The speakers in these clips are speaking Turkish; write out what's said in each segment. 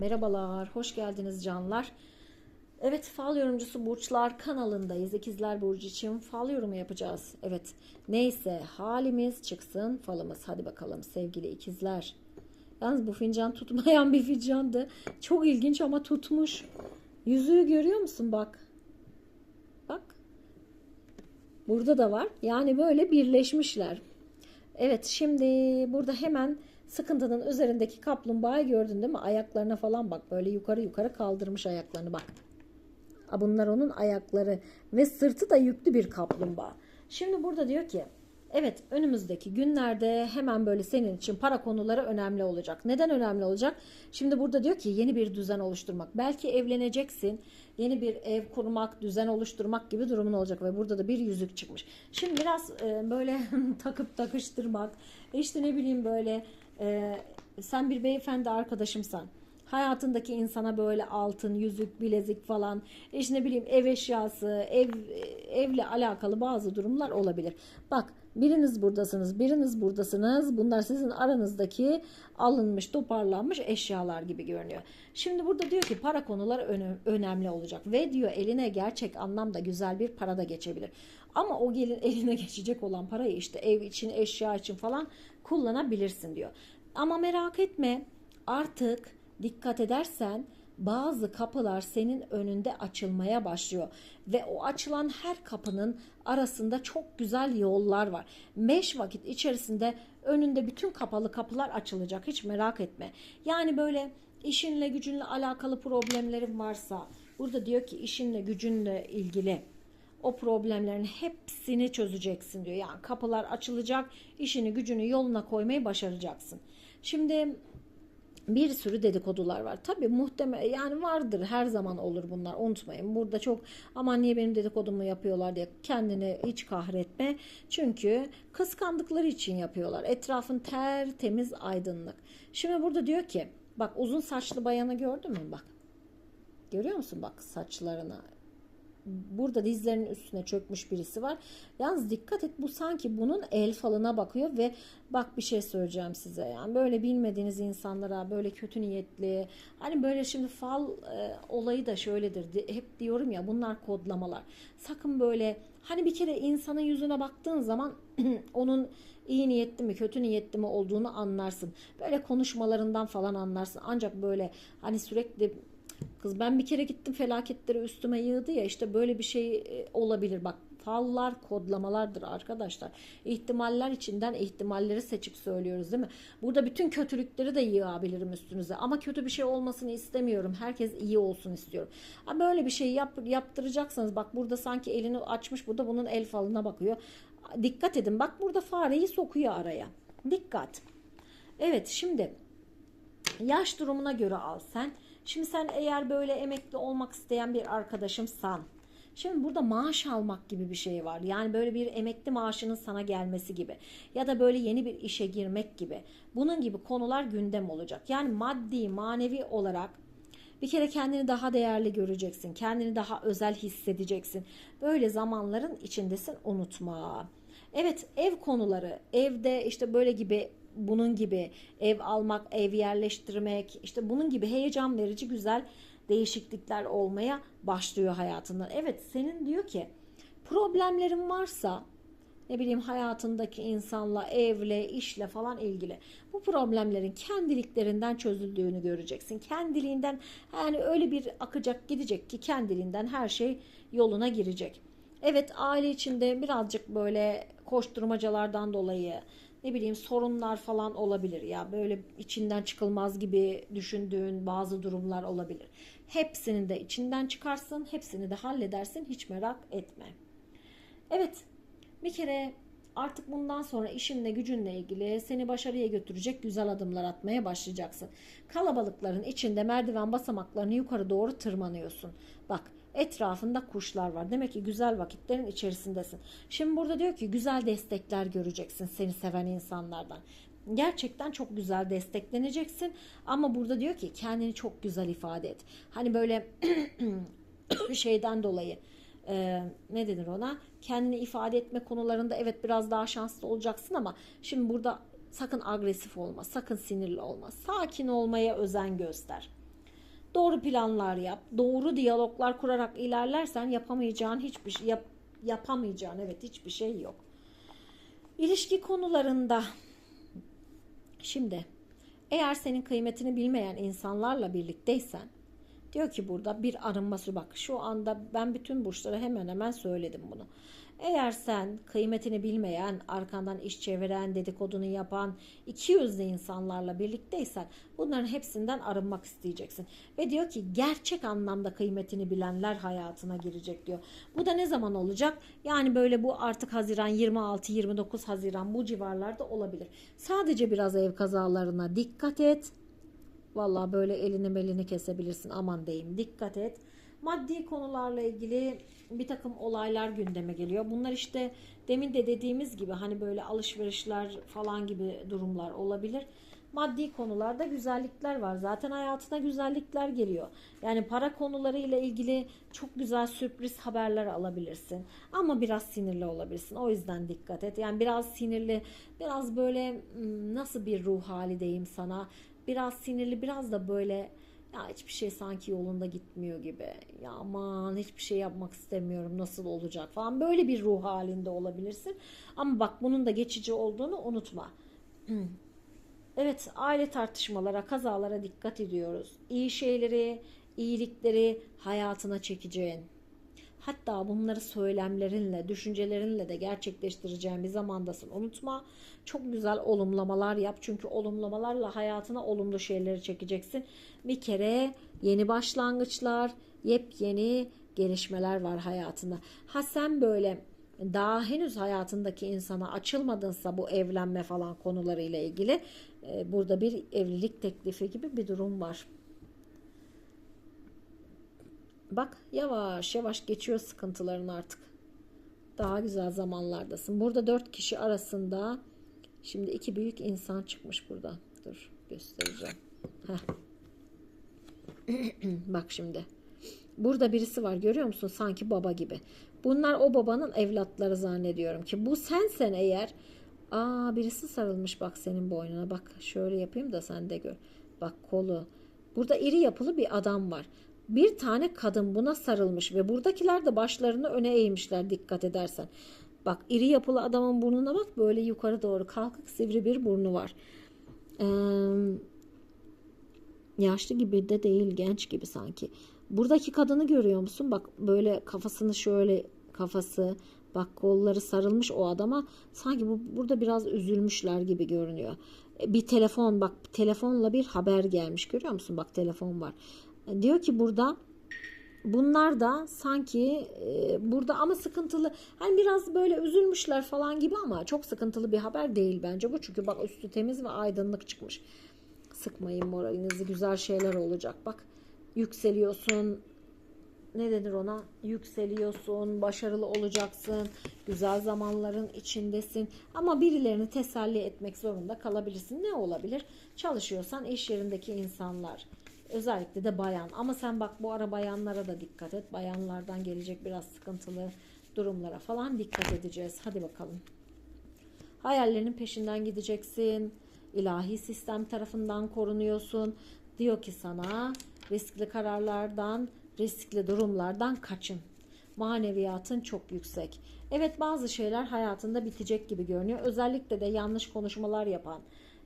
Merhabalar, hoş geldiniz canlar. Evet, fal yorumcusu Burçlar kanalındayız. İkizler Burcu için fal yorumu yapacağız. Evet, neyse halimiz çıksın falımız. Hadi bakalım sevgili ikizler. Yalnız bu fincan tutmayan bir fincandı. Çok ilginç ama tutmuş. Yüzüğü görüyor musun bak. Bak. Burada da var. Yani böyle birleşmişler. Evet şimdi burada hemen sıkıntının üzerindeki kaplumbağayı gördün değil mi? Ayaklarına falan bak. Böyle yukarı yukarı kaldırmış ayaklarını bak. Bunlar onun ayakları ve sırtı da yüklü bir kaplumbağa. Şimdi burada diyor ki evet önümüzdeki günlerde hemen böyle senin için para konuları önemli olacak. Neden önemli olacak? Şimdi burada diyor ki yeni bir düzen oluşturmak. Belki evleneceksin. Yeni bir ev kurmak, düzen oluşturmak gibi durumun olacak ve burada da bir yüzük çıkmış. Şimdi biraz e, böyle takıp takıştırmak, işte ne bileyim böyle e, sen bir beyefendi arkadaşımsan hayatındaki insana böyle altın, yüzük, bilezik falan, işte ne bileyim ev eşyası, ev evle alakalı bazı durumlar olabilir. Bak biriniz buradasınız, biriniz buradasınız. Bunlar sizin aranızdaki alınmış, toparlanmış eşyalar gibi görünüyor. Şimdi burada diyor ki para konuları öne- önemli olacak ve diyor eline gerçek anlamda güzel bir para da geçebilir. Ama o gelin eline geçecek olan parayı işte ev için, eşya için falan kullanabilirsin diyor. Ama merak etme artık dikkat edersen bazı kapılar senin önünde açılmaya başlıyor ve o açılan her kapının arasında çok güzel yollar var. Beş vakit içerisinde önünde bütün kapalı kapılar açılacak hiç merak etme. Yani böyle işinle gücünle alakalı problemlerin varsa burada diyor ki işinle gücünle ilgili o problemlerin hepsini çözeceksin diyor. Yani kapılar açılacak, işini gücünü yoluna koymayı başaracaksın. Şimdi bir sürü dedikodular var. Tabii muhtemel yani vardır her zaman olur bunlar unutmayın. Burada çok aman niye benim dedikodumu yapıyorlar diye kendini hiç kahretme. Çünkü kıskandıkları için yapıyorlar. Etrafın tertemiz aydınlık. Şimdi burada diyor ki bak uzun saçlı bayanı gördün mü bak. Görüyor musun bak saçlarına burada dizlerinin üstüne çökmüş birisi var. Yalnız dikkat et bu sanki bunun el falına bakıyor ve bak bir şey söyleyeceğim size. Yani böyle bilmediğiniz insanlara böyle kötü niyetli hani böyle şimdi fal e, olayı da şöyledir. Di- Hep diyorum ya bunlar kodlamalar. Sakın böyle hani bir kere insanın yüzüne baktığın zaman onun iyi niyetli mi kötü niyetli mi olduğunu anlarsın. Böyle konuşmalarından falan anlarsın. Ancak böyle hani sürekli Kız ben bir kere gittim felaketleri üstüme yığdı ya işte böyle bir şey e, olabilir. Bak fallar kodlamalardır arkadaşlar. İhtimaller içinden ihtimalleri seçip söylüyoruz değil mi? Burada bütün kötülükleri de yığabilirim üstünüze. Ama kötü bir şey olmasını istemiyorum. Herkes iyi olsun istiyorum. Ha böyle bir şey yap, yaptıracaksanız bak burada sanki elini açmış burada bunun el falına bakıyor. Dikkat edin bak burada fareyi sokuyor araya. Dikkat. Evet şimdi yaş durumuna göre al sen. Şimdi sen eğer böyle emekli olmak isteyen bir arkadaşımsan Şimdi burada maaş almak gibi bir şey var. Yani böyle bir emekli maaşının sana gelmesi gibi. Ya da böyle yeni bir işe girmek gibi. Bunun gibi konular gündem olacak. Yani maddi, manevi olarak bir kere kendini daha değerli göreceksin. Kendini daha özel hissedeceksin. Böyle zamanların içindesin unutma. Evet ev konuları, evde işte böyle gibi bunun gibi ev almak, ev yerleştirmek, işte bunun gibi heyecan verici güzel değişiklikler olmaya başlıyor hayatında. Evet senin diyor ki problemlerin varsa ne bileyim hayatındaki insanla, evle, işle falan ilgili bu problemlerin kendiliklerinden çözüldüğünü göreceksin. Kendiliğinden yani öyle bir akacak gidecek ki kendiliğinden her şey yoluna girecek. Evet aile içinde birazcık böyle koşturmacalardan dolayı ne bileyim sorunlar falan olabilir ya böyle içinden çıkılmaz gibi düşündüğün bazı durumlar olabilir. Hepsini de içinden çıkarsın, hepsini de halledersin hiç merak etme. Evet bir kere artık bundan sonra işinle gücünle ilgili seni başarıya götürecek güzel adımlar atmaya başlayacaksın. Kalabalıkların içinde merdiven basamaklarını yukarı doğru tırmanıyorsun. Bak etrafında kuşlar var. Demek ki güzel vakitlerin içerisindesin. Şimdi burada diyor ki güzel destekler göreceksin seni seven insanlardan. Gerçekten çok güzel destekleneceksin ama burada diyor ki kendini çok güzel ifade et. Hani böyle şeyden dolayı e, ne denir ona kendini ifade etme konularında evet biraz daha şanslı olacaksın ama şimdi burada sakın agresif olma sakın sinirli olma sakin olmaya özen göster Doğru planlar yap. Doğru diyaloglar kurarak ilerlersen yapamayacağın hiçbir şey yap, yapamayacağın evet hiçbir şey yok. İlişki konularında şimdi eğer senin kıymetini bilmeyen insanlarla birlikteysen diyor ki burada bir arınma süreci. Bak şu anda ben bütün burçlara hemen hemen söyledim bunu. Eğer sen kıymetini bilmeyen, arkandan iş çeviren, dedikodunu yapan, iki yüzlü insanlarla birlikteysen bunların hepsinden arınmak isteyeceksin. Ve diyor ki gerçek anlamda kıymetini bilenler hayatına girecek diyor. Bu da ne zaman olacak? Yani böyle bu artık Haziran 26-29 Haziran bu civarlarda olabilir. Sadece biraz ev kazalarına dikkat et. Vallahi böyle elini belini kesebilirsin aman diyeyim dikkat et. Maddi konularla ilgili bir takım olaylar gündeme geliyor. Bunlar işte demin de dediğimiz gibi hani böyle alışverişler falan gibi durumlar olabilir. Maddi konularda güzellikler var. Zaten hayatına güzellikler geliyor. Yani para konuları ile ilgili çok güzel sürpriz haberler alabilirsin. Ama biraz sinirli olabilirsin. O yüzden dikkat et. Yani biraz sinirli, biraz böyle hmm, nasıl bir ruh hali diyeyim sana. Biraz sinirli, biraz da böyle ya hiçbir şey sanki yolunda gitmiyor gibi. Ya aman hiçbir şey yapmak istemiyorum. Nasıl olacak falan. Böyle bir ruh halinde olabilirsin. Ama bak bunun da geçici olduğunu unutma. Evet, aile tartışmalara, kazalara dikkat ediyoruz. İyi şeyleri, iyilikleri hayatına çekeceğin. Hatta bunları söylemlerinle, düşüncelerinle de gerçekleştireceğin bir zamandasın. Unutma. Çok güzel olumlamalar yap. Çünkü olumlamalarla hayatına olumlu şeyleri çekeceksin. Bir kere yeni başlangıçlar, yepyeni gelişmeler var hayatında. Ha sen böyle daha henüz hayatındaki insana açılmadınsa bu evlenme falan konularıyla ilgili e, burada bir evlilik teklifi gibi bir durum var. Bak yavaş yavaş geçiyor sıkıntıların artık. Daha güzel zamanlardasın. Burada dört kişi arasında şimdi iki büyük insan çıkmış burada. Dur göstereceğim. Bak şimdi. Burada birisi var görüyor musun? Sanki baba gibi. Bunlar o babanın evlatları zannediyorum ki. Bu sensen eğer. Aa birisi sarılmış bak senin boynuna. Bak şöyle yapayım da sen de gör. Bak kolu. Burada iri yapılı bir adam var. Bir tane kadın buna sarılmış ve buradakiler de başlarını öne eğmişler dikkat edersen. Bak iri yapılı adamın burnuna bak böyle yukarı doğru kalkık sivri bir burnu var. Ee, yaşlı gibi de değil genç gibi sanki. Buradaki kadını görüyor musun? Bak böyle kafasını şöyle kafası bak kolları sarılmış o adama sanki bu burada biraz üzülmüşler gibi görünüyor. E, Bir telefon bak telefonla bir haber gelmiş görüyor musun? Bak telefon var. E, Diyor ki burada bunlar da sanki e, burada ama sıkıntılı hani biraz böyle üzülmüşler falan gibi ama çok sıkıntılı bir haber değil bence bu. Çünkü bak üstü temiz ve aydınlık çıkmış. Sıkmayın moralinizi güzel şeyler olacak. Bak yükseliyorsun. Ne denir ona? Yükseliyorsun başarılı olacaksın. Güzel zamanların içindesin. Ama birilerini teselli etmek zorunda kalabilirsin. Ne olabilir? Çalışıyorsan iş yerindeki insanlar özellikle de bayan ama sen bak bu ara bayanlara da dikkat et bayanlardan gelecek biraz sıkıntılı durumlara falan dikkat edeceğiz hadi bakalım Hayallerinin peşinden gideceksin. İlahi sistem tarafından korunuyorsun. Diyor ki sana riskli kararlardan, riskli durumlardan kaçın. Maneviyatın çok yüksek. Evet bazı şeyler hayatında bitecek gibi görünüyor. Özellikle de yanlış konuşmalar yapan,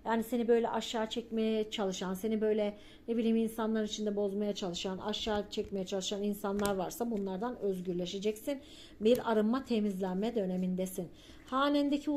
yani seni böyle aşağı çekmeye çalışan, seni böyle ne bileyim insanlar içinde bozmaya çalışan, aşağı çekmeye çalışan insanlar varsa bunlardan özgürleşeceksin. Bir arınma, temizlenme dönemindesin. Hanendeki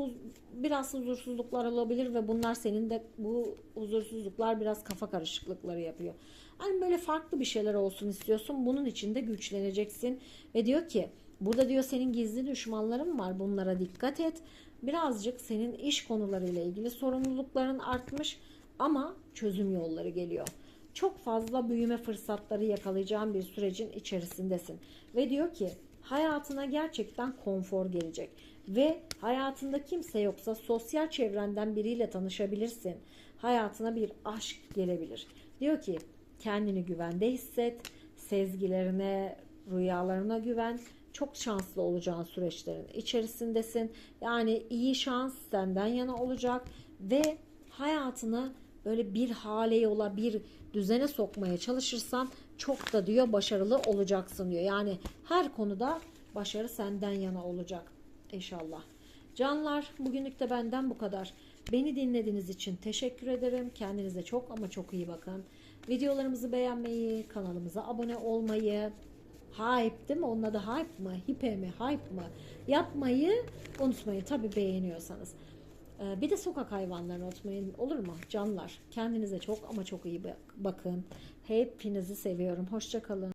biraz huzursuzluklar olabilir ve bunlar senin de bu huzursuzluklar biraz kafa karışıklıkları yapıyor. Hani böyle farklı bir şeyler olsun istiyorsun. Bunun için de güçleneceksin ve diyor ki Burada diyor senin gizli düşmanların var. Bunlara dikkat et. Birazcık senin iş konularıyla ilgili sorumlulukların artmış ama çözüm yolları geliyor. Çok fazla büyüme fırsatları yakalayacağın bir sürecin içerisindesin. Ve diyor ki hayatına gerçekten konfor gelecek. Ve hayatında kimse yoksa sosyal çevrenden biriyle tanışabilirsin. Hayatına bir aşk gelebilir. Diyor ki kendini güvende hisset, sezgilerine, rüyalarına güven. Çok şanslı olacağın süreçlerin içerisindesin. Yani iyi şans senden yana olacak ve hayatını böyle bir hale yola, bir düzene sokmaya çalışırsan çok da diyor başarılı olacaksın diyor. Yani her konuda başarı senden yana olacak inşallah. Canlar bugünlük de benden bu kadar. Beni dinlediğiniz için teşekkür ederim. Kendinize çok ama çok iyi bakın. Videolarımızı beğenmeyi, kanalımıza abone olmayı, hype değil mi? Onun adı hype mı? Hipe mi? Hype mı? Yapmayı unutmayın. Tabii beğeniyorsanız. Ee, Bir de sokak hayvanlarını unutmayın. Olur mu? Canlar. Kendinize çok ama çok iyi bak- bakın. Hepinizi seviyorum. Hoşçakalın.